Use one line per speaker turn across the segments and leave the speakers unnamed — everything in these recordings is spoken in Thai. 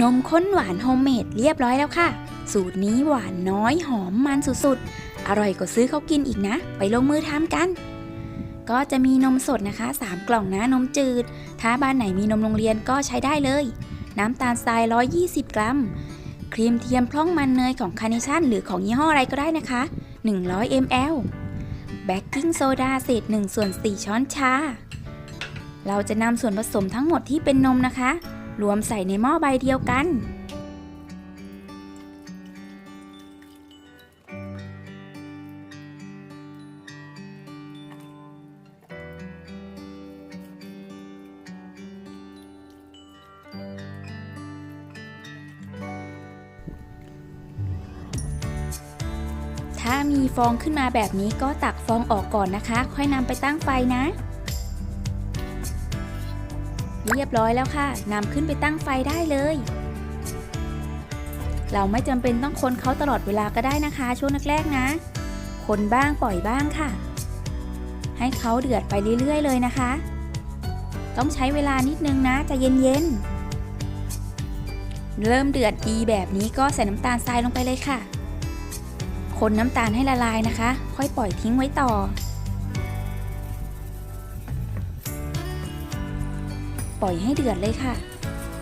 นมข้นหวานโฮมเมดเรียบร้อยแล้วค่ะ สูตรนี้หวานน้อยหอมมันสุดๆ อร่อยกว่าซื้อเขากินอีกนะ ไปลงมือทำกัน ก็จะมีนมสดนะคะ 3 กล่องนะนมจืด ถ้าบ้านไหนมีนมโรงเรียนก็ใช้ได้เลย น้ำตาลทราย 120 กรัม ครีมเทียมพร่องมันเนยของคาร์เนชั่น หรือของยี่ห้ออะไรก็ได้นะคะ 100 ml เบกกิ้งโซดาเศษ1ส่วน4ช้อนชา เราจะนำส่วนผสมทั้งหมดที่เป็นนมนะคะ รวมใส่ในหม้อใบเดียวกัน ถ้ามีฟองขึ้นมาแบบนี้ก็ตักฟองออกก่อนนะคะ ค่อยนำไปตั้งไฟนะ เรียบร้อยแล้วค่ะนำขึ้นไปตั้งไฟได้เลย เราไม่จำเป็นต้องคนเขาตลอดเวลาก็ได้นะคะ ช่วงแรกๆนะ คนบ้างปล่อยบ้างค่ะ ให้เขาเดือดไปเรื่อยๆเลยนะคะ ต้องใช้เวลานิดนึงนะจะเย็นๆ เริ่มเดือดดีแบบนี้ก็ใส่น้ำตาลทรายลงไปเลยค่ะ คนน้ำตาลให้ละลายนะคะ ค่อยปล่อยทิ้งไว้ต่อ ปล่อยให้เดือดเลยค่ะ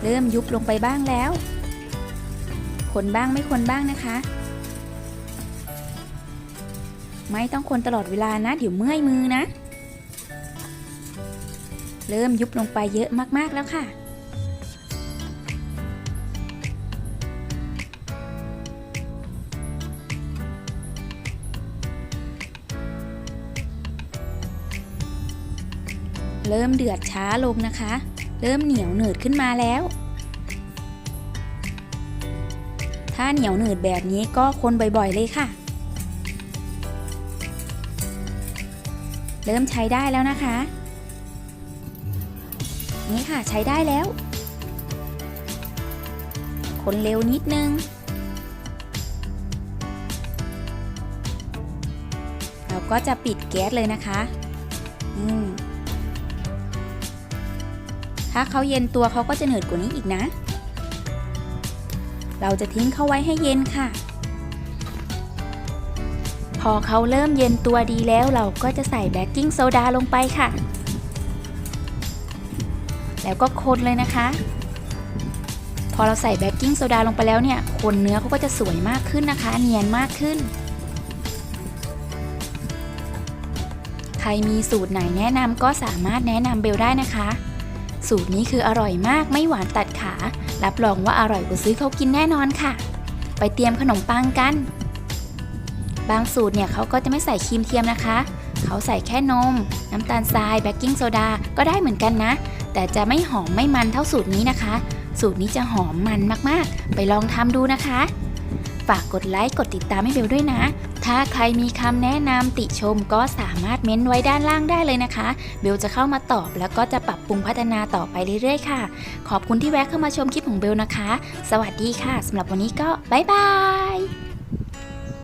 เริ่มยุบลงไปบ้างแล้ว คนบ้างไม่คนบ้างนะคะ ไม่ต้องคนตลอดเวลานะ เดี๋ยวเมื่อยมือนะ เริ่มยุบลงไปเยอะมากๆแล้วค่ะ เริ่มเดือดช้าลงนะคะ เริ่มเหนียวหนืดขึ้นมาแล้ว ถ้าเหนียวหนืดแบบนี้ก็คนบ่อยๆเลยค่ะ เริ่มใช้ได้แล้วนะคะ นี่ค่ะใช้ได้แล้ว คนเร็วนิดนึง เราก็จะปิดแก๊สเลยนะคะ อืม ถ้าเขาเย็นตัวเขาก็จะเหนืดกว่านี้อีกนะ เราจะทิ้งเขาไว้ให้เย็นค่ะ พอเขาเริ่มเย็นตัวดีแล้วเราก็จะใส่เบกกิ้งโซดาลงไปค่ะ แล้วก็คนเลยนะคะ พอเราใส่เบกกิ้งโซดาลงไปแล้วเนี่ย คนเนื้อเขาก็จะสวยมากขึ้นนะคะ เนียนมากขึ้นใครมีสูตรไหนแนะนำก็สามารถแนะนำเบลได้นะคะ สูตรนี้คืออร่อยมากไม่หวานตัดขา รับรองว่าอร่อยกว่าซื้อเขากินแน่นอนค่ะ ไปเตรียมขนมปังกัน บางสูตรเนี่ยเขาก็จะไม่ใส่ครีมเทียมนะคะ เขาใส่แค่นม น้ำตาลทรายเบกกิ้งโซดาก็ได้เหมือนกันนะ แต่จะไม่หอมไม่มันเท่าสูตรนี้นะคะ สูตรนี้จะหอมมันมากๆ ไปลองทำดูนะคะ ฝากกดไลค์กดติดตามให้เบลด้วยนะ ถ้าใครมีคำแนะนำติชมก็สามารถเม้นไว้ด้านล่างได้เลยนะคะ เบลจะเข้ามาตอบแล้วก็จะปรับปรุงพัฒนาต่อไปเรื่อยๆค่ะ ขอบคุณที่แวะเข้ามาชมคลิปของเบลนะคะ สวัสดีค่ะสำหรับวันนี้ก็บ๊ายบาย